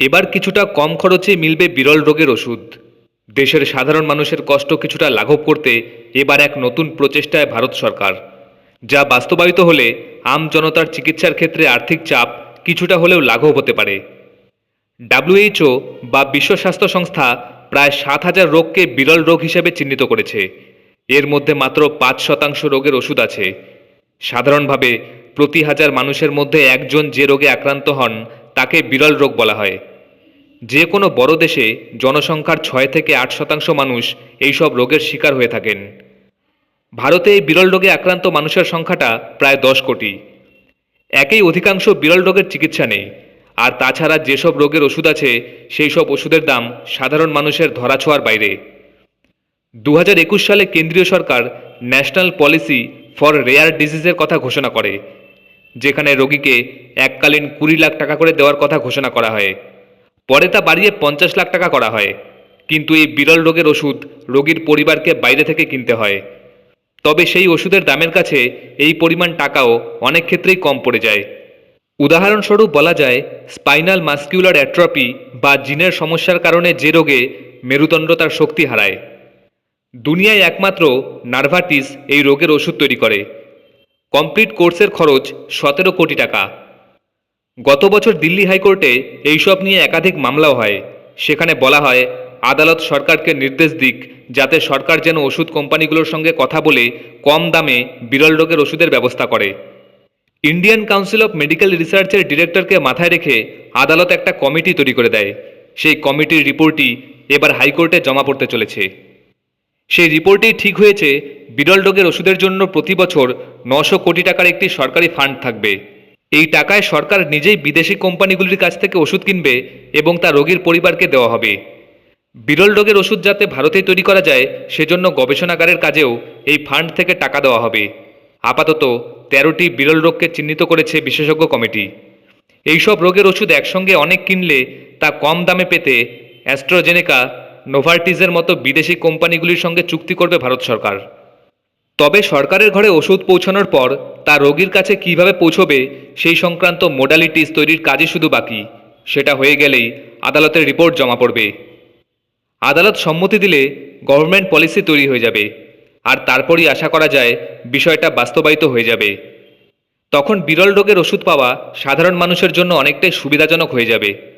এবার কিছুটা কম খরচে মিলবে বিরল রোগের ওষুধ। দেশের সাধারণ মানুষের কষ্ট কিছুটা লাঘব করতে এবার এক নতুন প্রচেষ্টায় ভারত সরকার। যা বাস্তবায়িত হলে আম জনতার চিকিৎসার ক্ষেত্রে আর্থিক চাপ কিছুটা হলেও লাঘব হতে পারে। ডাব্লিউএইচও বা বিশ্ব স্বাস্থ্য সংস্থা প্রায় সাত হাজার রোগকে বিরল রোগ হিসেবে চিহ্নিত করেছে। এর মধ্যে মাত্র পাঁচ শতাংশ রোগের ওষুধ আছে। সাধারণভাবে প্রতি হাজার মানুষের মধ্যে একজন যে রোগে আক্রান্ত হন, তাকে বিরল রোগ বলা হয়। যে কোনো বড় দেশে জনসংখ্যার ছয় থেকে আট শতাংশ মানুষ এইসব রোগের শিকার হয়ে থাকেন। ভারতে এই বিরল রোগে আক্রান্ত মানুষের সংখ্যাটা প্রায় দশ কোটি। একই অধিকাংশ বিরল রোগের চিকিৎসা নেই। আর তাছাড়া যেসব রোগের ওষুধ আছে সেই সব ওষুধের দাম সাধারণ মানুষের ধরাছোঁয়ার বাইরে। দু হাজার একুশ সালে কেন্দ্রীয় সরকার ন্যাশনাল পলিসি ফর রেয়ার ডিজিজের কথা ঘোষণা করে, যেখানে রোগীকে এককালীন কুড়ি লাখ টাকা করে দেওয়ার কথা ঘোষণা করা হয়। পরে তা বাড়িয়ে পঞ্চাশ লাখ টাকা করা হয়। কিন্তু এই বিরল রোগের ওষুধ রোগীর পরিবারকে বাইরে থেকে কিনতে হয়। তবে সেই ওষুধের দামের কাছে এই পরিমাণ টাকাও অনেক ক্ষেত্রেই কম পড়ে যায়। উদাহরণস্বরূপ বলা যায়, স্পাইনাল মাস্কিউলার অ্যাট্রপি বা জিনের সমস্যার কারণে যে রোগে মেরুদণ্ড তার শক্তি হারায়। দুনিয়ায় একমাত্র নার্ভাটিস এই রোগের ওষুধ তৈরি করে। কমপ্লিট কোর্সের খরচ সতেরো কোটি টাকা। গত বছর দিল্লি হাইকোর্টে এইসব নিয়ে একাধিক মামলাও হয়। সেখানে বলা হয়, আদালত সরকারকে নির্দেশ দিক, যাতে সরকার যেন ওষুধ কোম্পানিগুলোর সঙ্গে কথা বলে কম দামে বিরল রোগের ওষুধের ব্যবস্থা করে। ইন্ডিয়ান কাউন্সিল অফ মেডিকেল রিসার্চের ডিরেক্টরকে মাথায় রেখে আদালত একটা কমিটি তৈরি করে দেয়। সেই কমিটির রিপোর্টই এবার হাইকোর্টে জমা পড়তে চলেছে। সেই রিপোর্টেই ঠিক হয়েছে, বিরল রোগের ওষুধের জন্য প্রতি বছর নশো কোটি টাকার একটি সরকারি ফান্ড থাকবে। এই টাকায় সরকার নিজেই বিদেশি কোম্পানিগুলির কাছ থেকে ওষুধ কিনবে এবং তা রোগীর পরিবারকে দেওয়া হবে। বিরল রোগের ওষুধ যাতে ভারতেই তৈরি করা যায়, সেজন্য গবেষণাগারের কাজেও এই ফান্ড থেকে টাকা দেওয়া হবে। আপাতত তেরোটি বিরল রোগকে চিহ্নিত করেছে বিশেষজ্ঞ কমিটি। এইসব রোগের ওষুধ একসঙ্গে অনেক কিনলে তা কম দামে পেতে অ্যাস্ট্রোজেনেকা, নোভার্টিজের মতো বিদেশি কোম্পানিগুলির সঙ্গে চুক্তি করবে ভারত সরকার। তবে সরকারের ঘরে ওষুধ পৌঁছানোর পর তা রোগীর কাছে কীভাবে পৌঁছবে সেই সংক্রান্ত মোডালিটিস তৈরির কাজই শুধু বাকি। সেটা হয়ে গেলেই আদালতের রিপোর্ট জমা পড়বে। আদালত সম্মতি দিলে গভর্নমেন্ট পলিসি তৈরি হয়ে যাবে। আর তারপরই আশা করা যায় বিষয়টা বাস্তবায়িত হয়ে যাবে। তখন বিরল রোগের ওষুধ পাওয়া সাধারণ মানুষের জন্য অনেকটাই সুবিধাজনক হয়ে যাবে।